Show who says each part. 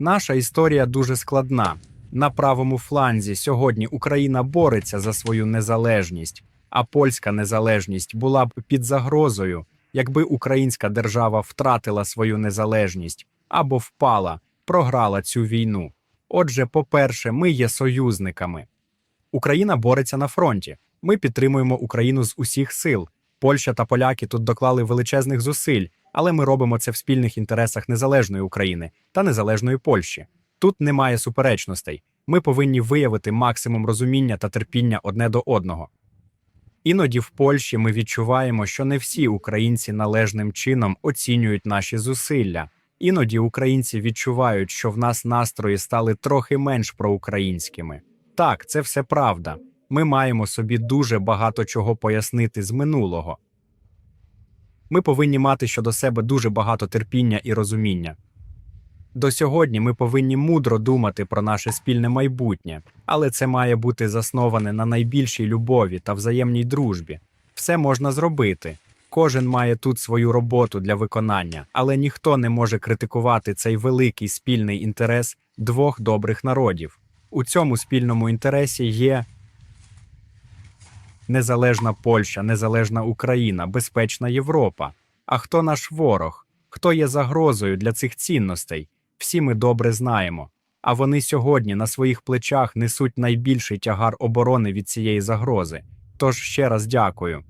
Speaker 1: Наша історія дуже складна. На правому фланзі сьогодні Україна бореться за свою незалежність, а польська незалежність була б під загрозою, якби українська держава втратила свою незалежність або впала, програла цю війну. Отже, по-перше, ми є союзниками. Україна бореться на фронті. Ми підтримуємо Україну з усіх сил. Польща та поляки тут доклали величезних зусиль, але ми робимо це в спільних інтересах незалежної України та незалежної Польщі. Тут немає суперечностей. Ми повинні виявити максимум розуміння та терпіння одне до одного. Іноді в Польщі ми відчуваємо, що не всі українці належним чином оцінюють наші зусилля. Іноді українці відчувають, що в нас настрої стали трохи менш проукраїнськими. Так, це все правда. Ми маємо собі дуже багато чого пояснити з минулого. Ми повинні мати щодо себе дуже багато терпіння і розуміння. До сьогодні ми повинні мудро думати про наше спільне майбутнє, але це має бути засноване на найбільшій любові та взаємній дружбі. Все можна зробити. Кожен має тут свою роботу для виконання, але ніхто не може критикувати цей великий спільний інтерес двох добрих народів. У цьому спільному інтересі є незалежна Польща, незалежна Україна, безпечна Європа. А хто наш ворог? Хто є загрозою для цих цінностей? Всі ми добре знаємо. А вони сьогодні на своїх плечах несуть найбільший тягар оборони від цієї загрози. Тож ще раз дякую.